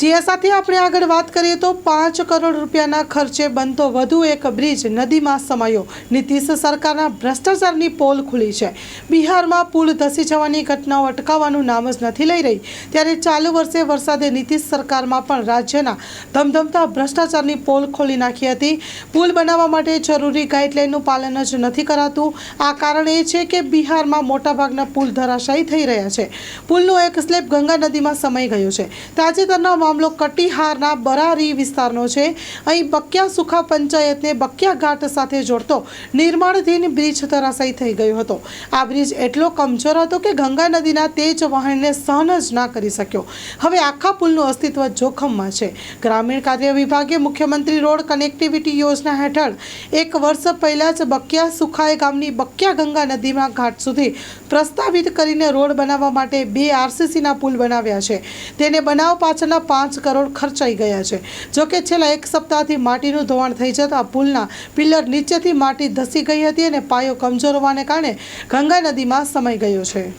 જે સાથે આપણે આગળ વાત કરીએ તો પાંચ કરોડ રૂપિયાના ખર્ચે બનતો વધુ એક બ્રિજ નદીમાં સમાયો. નીતિશ સરકારના ભ્રષ્ટાચારની પોલ ખુલી છે. બિહારમાં પુલ ધસી જવાની ઘટનાઓ અટકાવવાનું નામ જ નથી લઈ રહી. ત્યારે ચાલુ વર્ષે વરસાદે નીતિશ સરકારમાં પણ રાજ્યના ધમધમતા ભ્રષ્ટાચારની પોલ ખોલી નાખી હતી. પુલ બનાવવા માટે જરૂરી ગાઈડલાઇનનું પાલન જ નથી કરાતું. આ કારણ એ છે કે બિહારમાં મોટાભાગના પુલ ધરાશાયી થઈ રહ્યા છે. પુલનો એક સ્લેબ ગંગા નદીમાં સમાઈ ગયો છે. તાજેતરનો મામલો કટિહારના બરારી વિસ્તારનો છે. અહીં બક્યા સુખા પંચાયતને બક્યા ઘાટ સાથે જોડતો નિર્માણધીન બ્રિજ ધરાશાયી થઈ ગયો હતો. આ બ્રિજ એટલો કમજોર હતો કે ગંગા નદીના તેજ વહાણને સહન જ ના કરી શક્યો. હવે આખા પુલનું અસ્તિત્વ જોખમમાં છે. ગ્રામીણ કાર્ય વિભાગે મુખ્યમંત્રી રોડ કનેક્ટિવિટી યોજના હેઠળ એક વર્ષ પહેલાં જ બક્યા સુખાએ ગામની બક્યા ગંગા નદીમાં ઘાટ સુધી પ્રસ્તાવિત કરીને રોડ બનાવવા માટે બે આરસીસીના પુલ બનાવ્યા છે. તેને બનાવ પાછળના પાંચ કરોડ ખર્ચાઈ ગયા છે. જોકે છેલ્લા એક સપ્તાહથી માટીનું ધોવાણ થઈ જતાં પુલના પિલ્લર નીચેથી માટી ધસી ગઈ હતી અને પાયો કમજોર હોવાને કારણે ગંગા નદીમાં સમાઈ ગયો છે.